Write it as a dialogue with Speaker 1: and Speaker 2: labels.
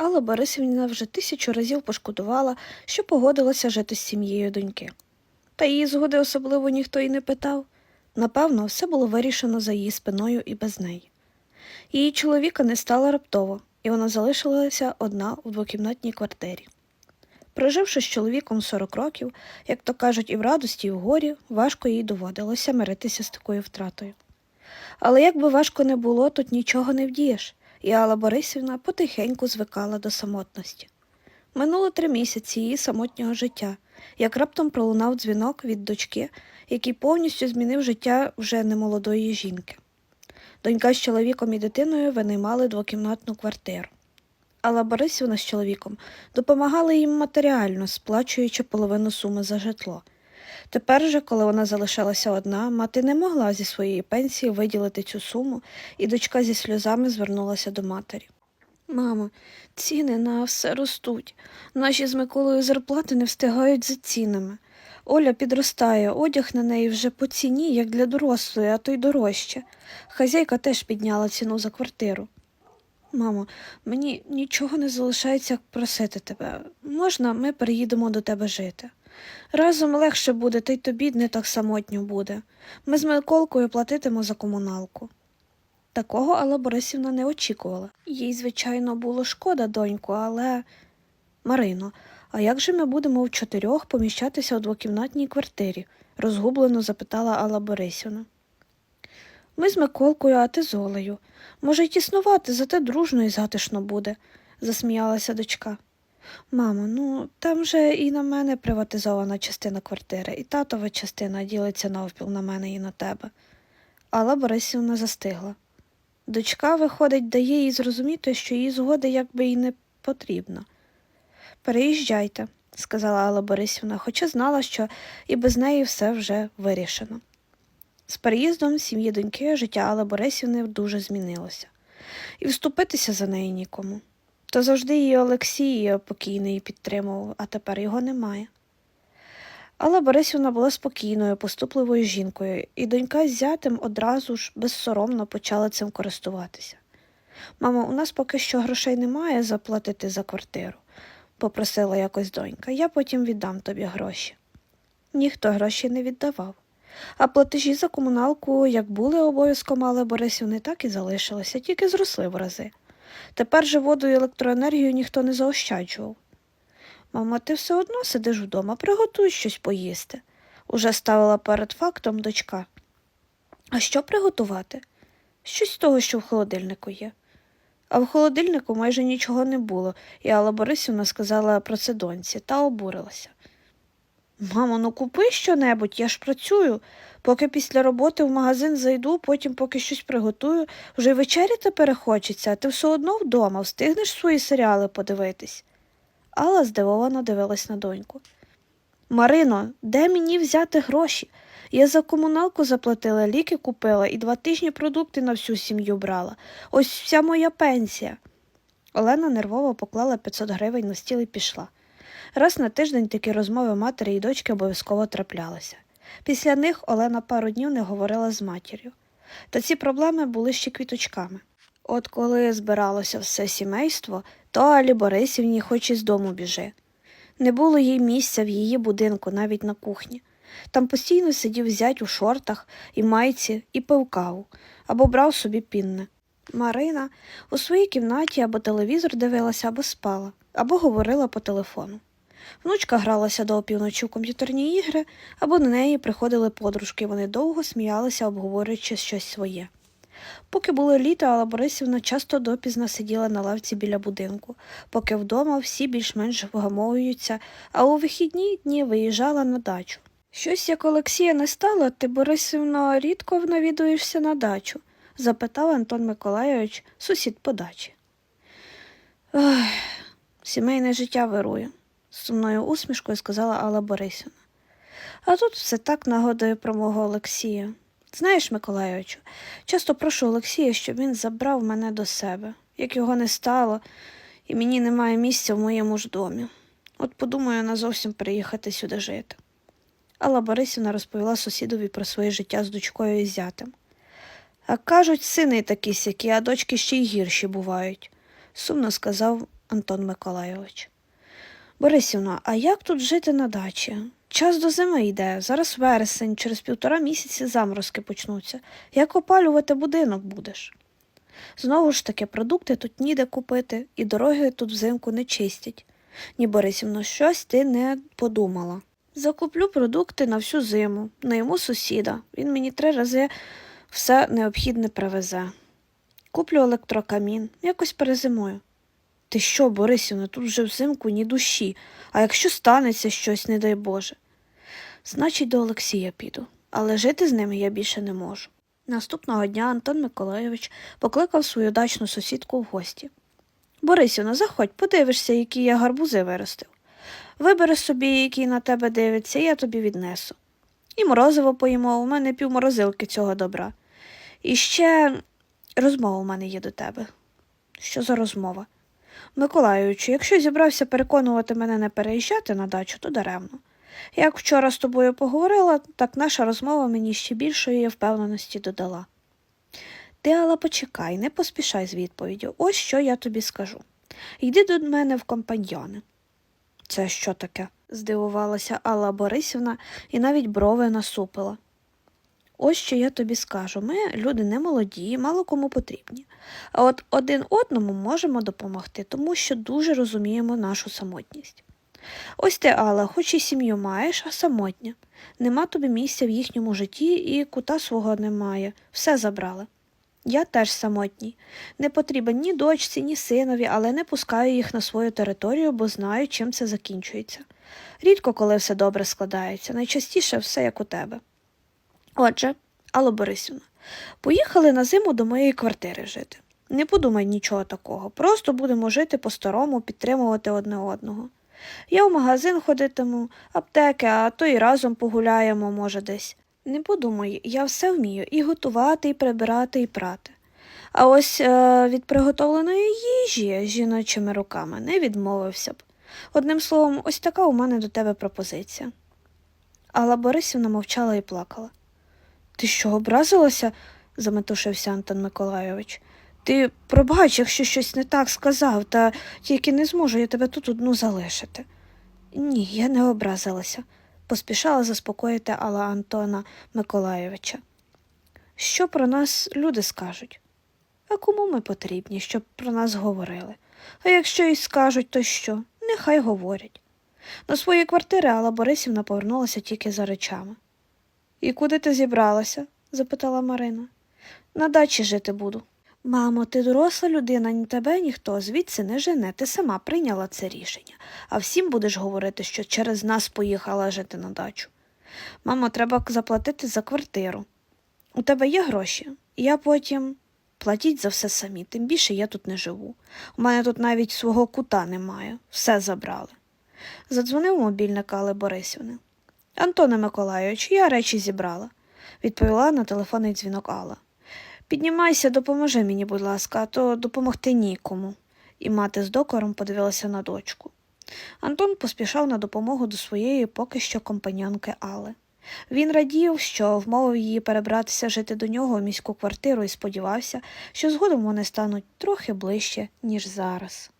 Speaker 1: Алла Борисівна вже тисячу разів пошкодувала, що погодилася жити з сім'єю доньки. Та її згоди особливо ніхто й не питав. Напевно, все було вирішено за її спиною і без неї. Її чоловіка не стало раптово, і вона залишилася одна у двокімнатній квартирі. Проживши з чоловіком 40 років, як то кажуть, і в радості, і в горі, важко їй доводилося миритися з такою втратою. Але як би важко не було, тут нічого не вдієш, і Алла Борисівна потихеньку звикала до самотності. Минуло три місяці її самотнього життя, як раптом пролунав дзвінок від дочки, який повністю змінив життя вже немолодої жінки. Донька з чоловіком і дитиною винаймали двокімнатну квартиру. Алла Борисівна з чоловіком допомагали їм матеріально, сплачуючи половину суми за житло. Тепер же, коли вона залишалася одна, мати не могла зі своєї пенсії виділити цю суму, і дочка зі сльозами звернулася до матері. Мамо, ціни на все ростуть. Наші з Миколою зарплати не встигають за цінами. Оля підростає, одяг на неї вже по ціні, як для дорослої, а то й дорожче. Хазяйка теж підняла ціну за квартиру. Мамо, мені нічого не залишається, як просити тебе. Можна, ми переїдемо до тебе жити. Разом легше буде, та й тобі не так самотньо буде. Ми з Миколкою платитимо за комуналку. Такого Алла Борисівна не очікувала. Їй, звичайно, було шкода доньку, але. Марино, а як же ми будемо в чотирьох поміщатися у двокімнатній квартирі? розгублено запитала Алла Борисівна. Ми з Миколкою, а ти з Олею. Може, й тіснувати, зате дружно і затишно буде, засміялася дочка. Мамо, ну там же і на мене приватизована частина квартири, і татова частина ділиться навпіл на мене і на тебе. Алла Борисівна застигла. Дочка, виходить, дає їй зрозуміти, що її згода якби й не потрібна. Переїжджайте, сказала Алла Борисівна, хоча знала, що і без неї все вже вирішено. З переїздом сім'ї доньки життя Алли Борисівни дуже змінилося, і вступитися за неї нікому. То завжди її Олексій покійний підтримував, а тепер його немає. Алла Борисівна була спокійною, поступливою жінкою, і донька з зятем одразу ж безсоромно почала цим користуватися. Мамо, у нас поки що грошей немає заплатити за квартиру, попросила якось донька. Я потім віддам тобі гроші. Ніхто гроші не віддавав. А платежі за комуналку, як були обов'язком Алли Борисівни, так і залишилися, тільки зросли в рази. Тепер же воду і електроенергію ніхто не заощаджував. Мама, ти все одно сидиш вдома, приготуй щось поїсти, уже ставила перед фактом дочка. А що приготувати? Щось з того, що в холодильнику є. А в холодильнику майже нічого не було, і Алла Борисівна сказала про це доньці та обурилася. Мамо, ну купи щонебудь, я ж працюю. Поки після роботи в магазин зайду, потім поки щось приготую, вже й вечеряти перехочеться, а ти все одно вдома встигнеш свої серіали подивитись. Алла здивовано дивилась на доньку. Марино, де мені взяти гроші? Я за комуналку заплатила, ліки купила і два тижні продукти на всю сім'ю брала. Ось вся моя пенсія. Олена нервово поклала 500 гривень на стіл і пішла. Раз на тиждень такі розмови матері і дочки обов'язково траплялися. Після них Олена пару днів не говорила з матір'ю. Та ці проблеми були ще квіточками. От коли збиралося все сімейство, то Алі Борисівні хоч із дому біжи. Не було їй місця в її будинку, навіть на кухні. Там постійно сидів зять у шортах і майці і пив каву, або брав собі пінне. Марина у своїй кімнаті або телевізор дивилася, або спала, або говорила по телефону. Внучка гралася до опівночі в комп'ютерні ігри, або на неї приходили подружки, вони довго сміялися, обговорюючи щось своє. Поки було літо, Алла Борисівна часто допізно сиділа на лавці біля будинку, поки вдома всі більш-менш вгамовуються, а у вихідні дні виїжджала на дачу. Щось як Олексія не стало, ти, Борисівна, рідко навідуєшся на дачу? запитав Антон Миколайович, сусід по дачі. Ох, сімейне життя вирує, сумною усмішкою сказала Алла Борисівна. А тут все так нагодує про мого Олексія. Знаєш, Миколайовичу, часто прошу Олексія, щоб він забрав мене до себе, як його не стало, і мені немає місця в моєму ж домі. От подумаю назовсім переїхати сюди жити. Алла Борисівна розповіла сусідові про своє життя з дочкою і зятем. А кажуть, сини такі сякі, а дочки ще й гірші бувають, сумно сказав Антон Миколайович. Борисівна, а як тут жити на дачі? Час до зими йде, зараз вересень, через півтора місяці заморозки почнуться. Як опалювати будинок будеш? Знову ж таки, продукти тут ніде купити, і дороги тут взимку не чистять. Ні, Борисівно, щось ти не подумала. Закуплю продукти на всю зиму, найму сусіда. Він мені три рази все необхідне привезе. Куплю електрокамін, якось перезимую. Ти що, Борисівна, тут вже взимку ні душі, а якщо станеться щось, не дай Боже. Значить, до Олексія піду, але жити з ними я більше не можу. Наступного дня Антон Миколайович покликав свою дачну сусідку в гості. Борисівна, заходь, подивишся, які я гарбузи виростив. Вибери собі, який на тебе дивиться, я тобі віднесу. І морозиво поїмо, у мене півморозилки цього добра. І ще розмова у мене є до тебе. Що за розмова? Миколайовичу, якщо зібрався переконувати мене не переїжджати на дачу, то даремно. Як вчора з тобою поговорила, так наша розмова мені ще більшої впевненості додала. Ти, Алла, почекай, не поспішай з відповіддю. Ось що я тобі скажу. Йди до мене в компаньйони. Це що таке? здивувалася Алла Борисівна і навіть брови насупила. Ось що я тобі скажу. Ми люди не молоді, мало кому потрібні. А от один одному можемо допомогти, тому що дуже розуміємо нашу самотність. Ось ти, Алла, хоч і сім'ю маєш, а самотня. Нема тобі місця в їхньому житті і кута свого немає. Все забрали. Я теж самотній. Не потрібен ні дочці, ні синові, але не пускаю їх на свою територію, бо знаю, чим це закінчується. Рідко, коли все добре складається, найчастіше все як у тебе. Отже, Алло Борисівна, поїхали на зиму до моєї квартири жити. Не подумай нічого такого, просто будемо жити по-старому, підтримувати одне одного. Я в магазин ходитиму, аптеки, а то і разом погуляємо, може, десь. Не подумай, я все вмію і готувати, і прибирати, і прати. А ось е, від приготовленої їжі жіночими руками не відмовився б. Одним словом, ось така у мене до тебе пропозиція. Алла Борисівна мовчала і плакала. Ти що, образилася? заметушився Антон Миколайович. Ти пробач, якщо щось не так сказав, та тільки не зможу я тебе тут одну залишити. Ні, я не образилася, поспішала заспокоїти Алла Антона Миколайовича. Що про нас люди скажуть? А кому ми потрібні, щоб про нас говорили? А якщо й скажуть, то що? Нехай говорять. До своєї квартири Алла Борисівна повернулася тільки за речами. І куди ти зібралася? запитала Марина. На дачі жити буду. Мамо, ти доросла людина, ні тебе ніхто звідси не жене. Ти сама прийняла це рішення, а всім будеш говорити, що через нас поїхала жити на дачу. Мамо, треба заплатити за квартиру. У тебе є гроші? Я потім платіть за все самі, тим більше я тут не живу. У мене тут навіть свого кута немає, все забрали. Задзвонив мобільник Алли Борисівни. Антоне Миколайович, я речі зібрала, відповіла на телефонний дзвінок Алла. Піднімайся, допоможи мені, будь ласка, а то допомогти нікому. І мати з докором подивилася на дочку. Антон поспішав на допомогу до своєї поки що компаньонки Алли. Він радів, що вмовив її перебратися жити до нього у міську квартиру і сподівався, що згодом вони стануть трохи ближче, ніж зараз.